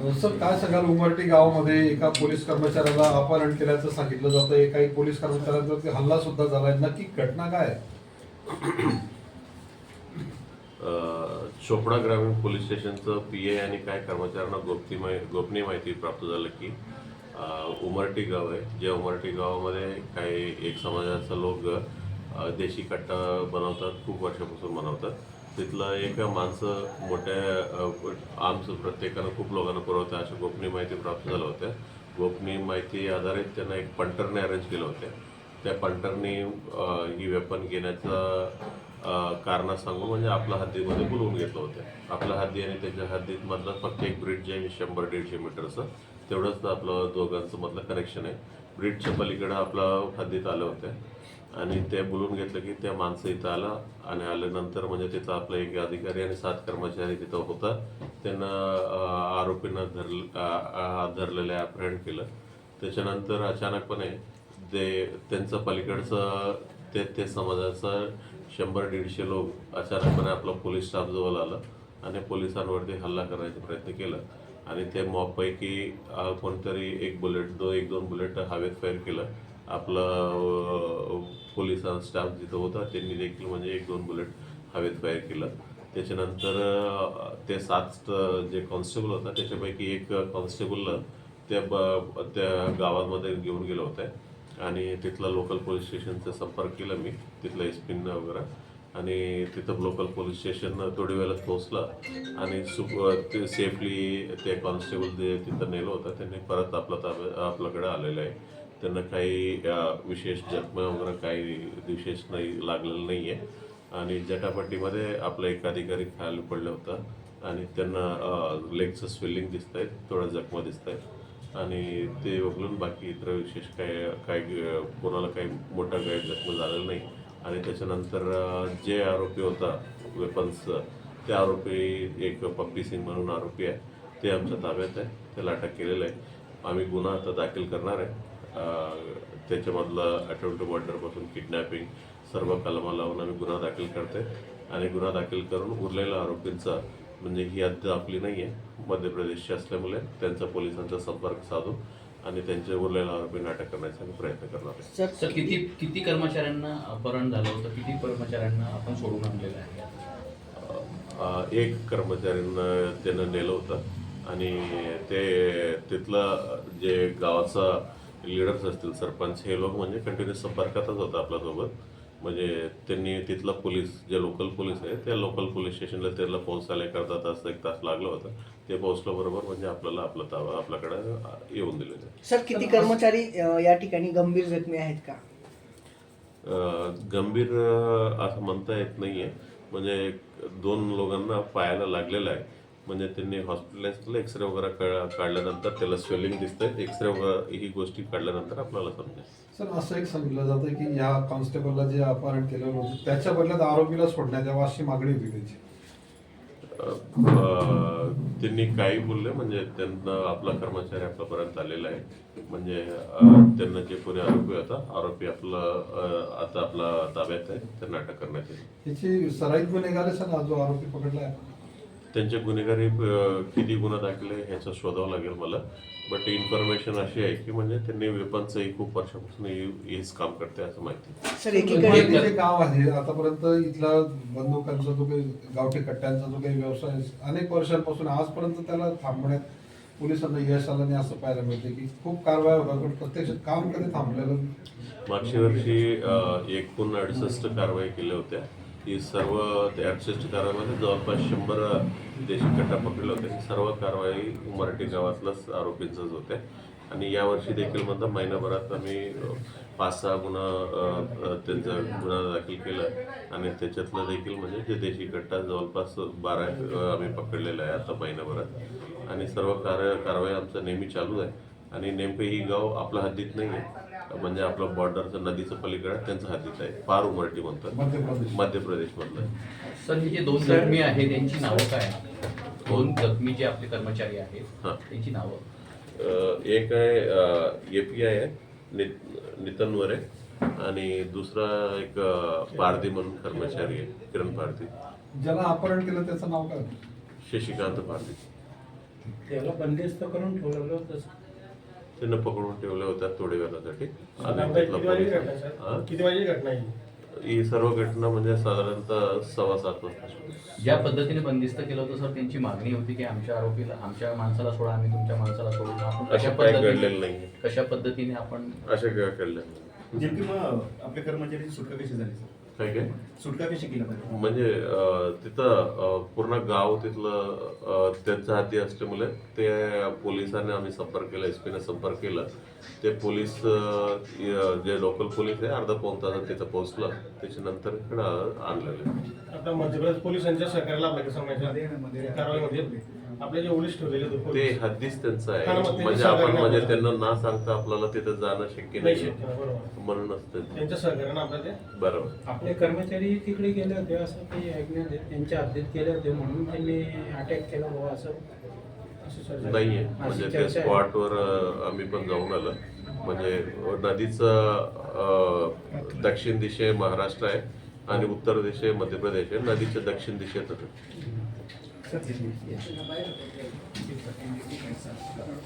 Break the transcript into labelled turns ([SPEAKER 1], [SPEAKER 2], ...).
[SPEAKER 1] Sir काय सांगाल? उमरटी गावामध्ये एका पोलीस कर्मचाऱ्याला अपहरण केल्याचं सांगितलं जातं. काही पोलीस कर्मचाऱ्यांवरती हल्ला सुद्धा झालाय. नक्की घटना काय
[SPEAKER 2] चोपडा ग्रामीण पोलीस स्टेशनचं पी ए आणि काय कर्मचाऱ्यांना गोपनीय गोपनीय माहिती प्राप्त झालं की उमरटी गाव आहे. जे उमरटी गावामध्ये काही एक समाजाचा लोक देशी कट्टा बनवतात खूप वर्षापासून बनवतात. तिथलं एक माणसं मोठ्या आमचं प्रत्येकानं खूप लोकांना पुरवत्या अशा गोपनीय माहिती प्राप्त झाल्या होत्या. गोपनीय माहिती आधारित त्यांना एक पंटरने अरेंज केलं होतं. त्या पंटरने ही वेपन घेण्याचं कारण सांगून म्हणजे आपल्या हद्दीमध्ये बोलवून घेतलं होतं. आपल्या हद्दी आणि त्याच्या हद्दीत मधलं फक्त एक ब्रिज आहे शंभर दीडशे मीटरचं तेवढंच आपलं दोघांचं मधलं कनेक्शन आहे. ब्रिजच्या पलीकडं आपलं हद्दीत आलं होतं. आणि ते बोलून घेतलं की त्या माणसं इथं आला आणि आल्यानंतर म्हणजे तिथं आपला एक अधिकारी आणि सात कर्मचारी तिथं होता. त्यांना आरोपींना धरल धरलेलं अपहरण केलं. त्याच्यानंतर अचानकपणे ते त्यांचं पलीकडचं ते ते समाजाचं शंभर दीडशे लोक अचानकपणे आपला पोलीस स्टाफ जवळ आलं आणि पोलिसांवरती हल्ला करण्याचा प्रयत्न केला. आणि त्या मॉबपैकी कोणतरी एक बुलेट दो एक दोन बुलेट हवेत फायर केलं. आपलं पोलिसांचा स्टाफ जिथं होता त्यांनी देखील म्हणजे एक दोन बुलेट हवेत फायर केलं. त्याच्यानंतर ते सात जे कॉन्स्टेबल होता त्याच्यापैकी एक कॉन्स्टेबल त्या ब त्या गावामध्ये घेऊन गेलो होते. आणि तिथलं लोकल पोलीस स्टेशनचा संपर्क केला मी तिथलं एस पीनं वगैरे. आणि तिथं लोकल पोलीस स्टेशन थोडी वेळात पोहोचला. आणि सुप ते सेफली ते कॉन्स्टेबल जे तिथं नेलं होतं त्यांनी परत आपला ताब्या आपल्याकडे आलेलं आहे. त्यांना काही विशेष जखमा वगैरे काही विशेष नाही लागलेलं नाही आहे आणि जटापट्टीमध्ये आपला एक अधिकारी खाली पडला होता. आणि त्यांना लेगचं स्वेलिंग दिसत आहेत थोडं जखमा दिसत आहेत आणि ते वगळून बाकी इतर विशेष काय काय कोणाला काही मोठा काही जखमा झालेला नाही. आणि त्याच्यानंतर जे आरोपी होता वेपन्सचं ते आरोपी एक पप्पी सिंग म्हणून आरोपी आहे. ते आमच्या ताब्यात आहे. त्याला अटक केलेलं आहे. आम्ही गुन्हा आता दाखल करणार आहे. त्याच्यामधलं अटेम्प्ट टू मर्डरपासून किडनॅपिंग सर्व कलमा लावून आम्ही गुन्हा दाखल करते आणि गुन्हा दाखल करून उरलेल्या आरोपींचा म्हणजे ही हद्द आपली नाही आहे मध्य प्रदेशची असल्यामुळे त्यांचा पोलिसांचा संपर्क साधून आणि त्यांचे उरलेल्या आरोपींना अटक करण्याचा आम्ही प्रयत्न करणार आहे.
[SPEAKER 3] सर
[SPEAKER 4] सर किती किती कर्मचाऱ्यांना अपहरण झालं होतं? किती कर्मचाऱ्यांना आपण सोडून आणलेलं आहे?
[SPEAKER 2] एक कर्मचाऱ्यांना त्यानं नेलं होतं आणि ते तिथलं जे गावाचा लिडर्स असतील सरपंच हे लोक म्हणजे कंटिन्यू संपर्कातच होतं आपल्यासोबत. म्हणजे त्यांनी तिथला पोलीस जे लोकल पोलीस आहे त्या लोकल पोलीस स्टेशनला त्याला पोहोचायला एक अर्धा तास एक तास लागलं होतं. ते पोहोचल्याबरोबर म्हणजे आपल्याला आपलं ताबा आपल्याकडे येऊन आहे
[SPEAKER 3] सर किती कर्मचारी या ठिकाणी गंभीर जखमी आहेत का?
[SPEAKER 2] गंभीर असं म्हणता येत नाहीये. म्हणजे दोन लोकांना पायाला लागलेलं आहे. म्हणजे त्यांनी हॉस्पिटलाइज एक्सरे वगैरे काढल्यानंतर त्याला स्वेलिंग दिसतंय. एक्सरे वगैरे ही गोष्टी काढल्यानंतर आपल्याला समजेल.
[SPEAKER 1] सर असं एक सांगितलं जातं की या कॉन्स्टेबलला जे अपहरण केलेलं होतं त्याच्या बदल्यात आरोपीला सोडण्यात यावं अशी मागणी होती त्याची.
[SPEAKER 2] त्यांनी काही बोलले म्हणजे त्यांना आपला कर्मचारी आपल्यापर्यंत आलेला आहे. म्हणजे त्यांना जे कोणी आरोपी होता आरोपी आपला आता आपला ताब्यात आहे त्यांना अटक करण्यात येईल.
[SPEAKER 1] याची सराईत गुन्हेगार आहे सर जो आरोपी पकडला आहे.
[SPEAKER 2] त्यांच्या गुन्हेगारी अ, किती गुन्हा दाखल आहे ह्याचं शोधावं लागेल मला. बट इन्फॉर्मेशन अशी आहे की म्हणजे त्यांनी वेपनचंही खूप वर्षापासून हेच काम करते असं माहिती.
[SPEAKER 3] एकीकडे
[SPEAKER 1] जे गाव आहे आतापर्यंत इथला बंदुकांचा जो काही गावठी कट्ट्यांचा जो काही व्यवसाय आहे, अनेक वर्षांपासून आजपर्यंत त्याला थांबवण्यात पोलिसांना यश आलं नाही असं पाहायला मिळते की खूप कारवाया होतात पण प्रत्यक्षात काम कधी थांबलेलं.
[SPEAKER 2] मागच्या वर्षी एकूण अडुसष्ट कारवाई केल्या होत्या. की सर्व ते अडुसष्ट कारवाईमध्ये जवळपास शंभर देशी कट्टा पकडले होते. सर्व कारवाई मराठी गावातलाच आरोपींचंच होते. आणि यावर्षी देखील म्हणता महिनाभरात आम्ही पाच सहा गुन्हा त्यांचा गुन्हा दाखल केला. आणि त्याच्यातलं देखील म्हणजे जे देशी कट्टा जवळपास बारा आम्ही पकडलेला आहे आता महिनाभरात. आणि सर्व कार कारवाई आमचं नेहमी चालू आहे. आणि नेमकं ही गाव आपल्या हद्दीत नाही आहे. म्हणजे आपलं बॉर्डरचं नदीचं पलीकडे त्यांचं हद्दीत आहे. पार उमरटी म्हणतात.
[SPEAKER 1] मध्य प्रदेश.
[SPEAKER 2] प्रदेशमधलं
[SPEAKER 4] सर हे जे दोन जखमी आहेत त्यांची नावं काय दोन जखमी जे आपले कर्मचारी आहेत
[SPEAKER 2] हां.
[SPEAKER 4] त्यांची नावं?
[SPEAKER 2] एक आहे ए पी आय आहे नित नितन वरे आणि दुसरा एक पारधी म्हणून कर्मचारी आहे किरण पारधी.
[SPEAKER 1] ज्याला अपहरण केलं त्याचं नाव काय
[SPEAKER 2] शशिकांत पारधी.
[SPEAKER 5] त्याला बंदिस्त करून ठेवलेलं होतं
[SPEAKER 2] त्यांना पकडून ठेवल्या होत्या थोड्या वेळासाठी
[SPEAKER 6] किती घटना
[SPEAKER 2] हा? सर्व घटना म्हणजे साधारणतः सव्वा सात वाजता
[SPEAKER 4] ज्या पद्धतीने बंदिस्त केलं होतं सर त्यांची मागणी होती की आमच्या आरोपीला आमच्या माणसाला सोडा आम्ही तुमच्या माणसाला सोडू. आपण कशा
[SPEAKER 2] असं काही घडलेलं
[SPEAKER 4] पद्धतीने
[SPEAKER 2] नाही
[SPEAKER 4] कशा पद्धतीने आपण
[SPEAKER 2] अशा घडलेलं नाही.
[SPEAKER 7] नेमकी मग आपल्या कर्मचाऱ्यांची सुटका कशी झाली सर?
[SPEAKER 2] काय काय?
[SPEAKER 7] सुटका कशी केली पाहिजे
[SPEAKER 2] म्हणजे तिथं पूर्ण गाव तिथलं त्यांच्या हाती असल्यामुळे ते पोलिसांनी आम्ही संपर्क केला एस पीने संपर्क केला. ते पोलीस जे लोकल पोलीस आहे अर्धा पाऊन तासात तिथं पोहोचलं. त्याच्यानंतर इकडं आणलेलं
[SPEAKER 6] आता मध्य प्रदेश पोलिसांच्या सहकार्याला कारवाईमध्ये? आपले जे पोलीस ठेवलेले
[SPEAKER 2] ते हद्दीच त्यांचं
[SPEAKER 6] हा,
[SPEAKER 2] आहे
[SPEAKER 6] त्यांनी
[SPEAKER 2] म्हणजे आपण म्हणजे त्यांना ना सांगता आपल्याला तिथं जाणं शक्य
[SPEAKER 6] नाही
[SPEAKER 2] नाही.
[SPEAKER 6] शक्य नाही, बरोबर
[SPEAKER 2] म्हणूनच ते.
[SPEAKER 6] त्यांच्या सहकार्यानं आपल्या ते
[SPEAKER 2] बरोबर.
[SPEAKER 5] आपले कर्मचारी तिकडे गेले होते असं काही ऐकण्यात येत. त्यांच्या हद्दीत गेले होते म्हणून त्यांनी अटॅक केला बाबा असं अशी चर्चा
[SPEAKER 2] नाहीये
[SPEAKER 5] अशी
[SPEAKER 2] म्हणजे ते
[SPEAKER 5] चर्चा आहे.
[SPEAKER 2] स्पॉटवर आम्ही पण जाऊन आलो. म्हणजे नदीचं अं, दक्षिण दिशे महाराष्ट्र आहे आणि उत्तर दिशे मध्य प्रदेश आहे. नदीच्या दक्षिण दिशेत होतं. 40 nicht hier.